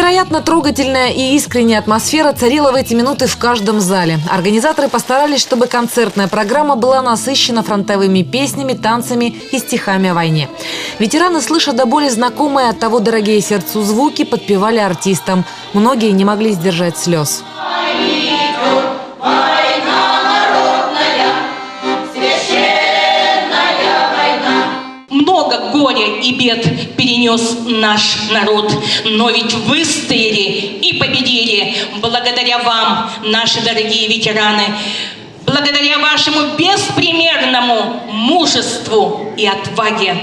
Невероятно трогательная и искренняя атмосфера царила в эти минуты в каждом зале. Организаторы постарались, чтобы концертная программа была насыщена фронтовыми песнями, танцами и стихами о войне. Ветераны, слыша до боли знакомые от того дорогие сердцу звуки, подпевали артистам. Многие не могли сдержать слез. И бед перенес наш народ, но ведь выстояли и победили благодаря вам, наши дорогие ветераны, благодаря вашему беспримерному мужеству и отваге.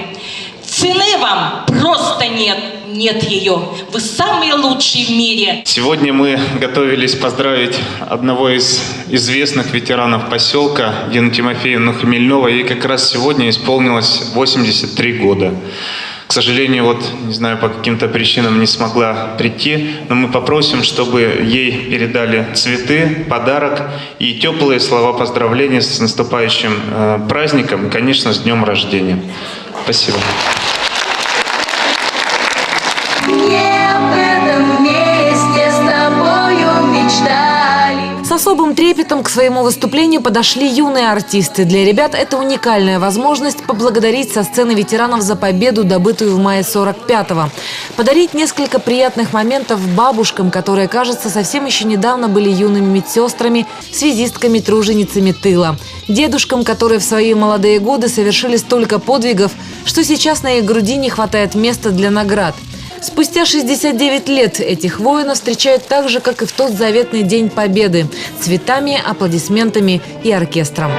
Цены вам просто нет, нет ее. Вы самые лучшие в мире. Сегодня мы готовились поздравить одного из известных ветеранов поселка, Дину Тимофеевну Хмельнова. Ей как раз сегодня исполнилось 83 года. К сожалению, вот, не знаю, по каким-то причинам не смогла прийти, но мы попросим, чтобы ей передали цветы, подарок и теплые слова поздравления с наступающим э, праздником конечно, с днем рождения. Спасибо. Особым трепетом к своему выступлению подошли юные артисты. Для ребят это уникальная возможность поблагодарить со сцены ветеранов за победу, добытую в мае 45-го. Подарить несколько приятных моментов бабушкам, которые, кажется, совсем еще недавно были юными медсестрами, связистками, труженицами тыла. Дедушкам, которые в свои молодые годы совершили столько подвигов, что сейчас на их груди не хватает места для наград. Спустя 69 лет этих воинов встречают так же, как и в тот заветный День Победы – цветами, аплодисментами и оркестром.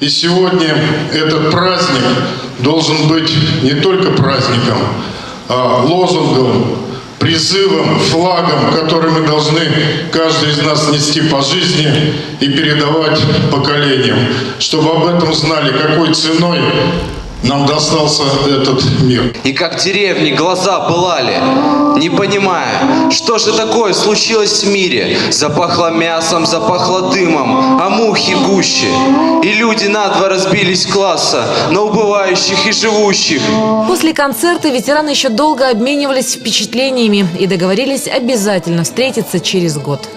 И сегодня этот праздник должен быть не только праздником, а лозунгом, призывом, флагом, который мы должны каждый из нас нести по жизни и передавать поколениям, чтобы об этом знали, какой ценой нам достался этот мир. И как деревни глаза пылали, не понимая, что же такое случилось в мире. Запахло мясом, запахло дымом, а мухи гуще. И люди на два разбились класса, на убывающих и живущих. После концерта ветераны еще долго обменивались впечатлениями и договорились обязательно встретиться через год.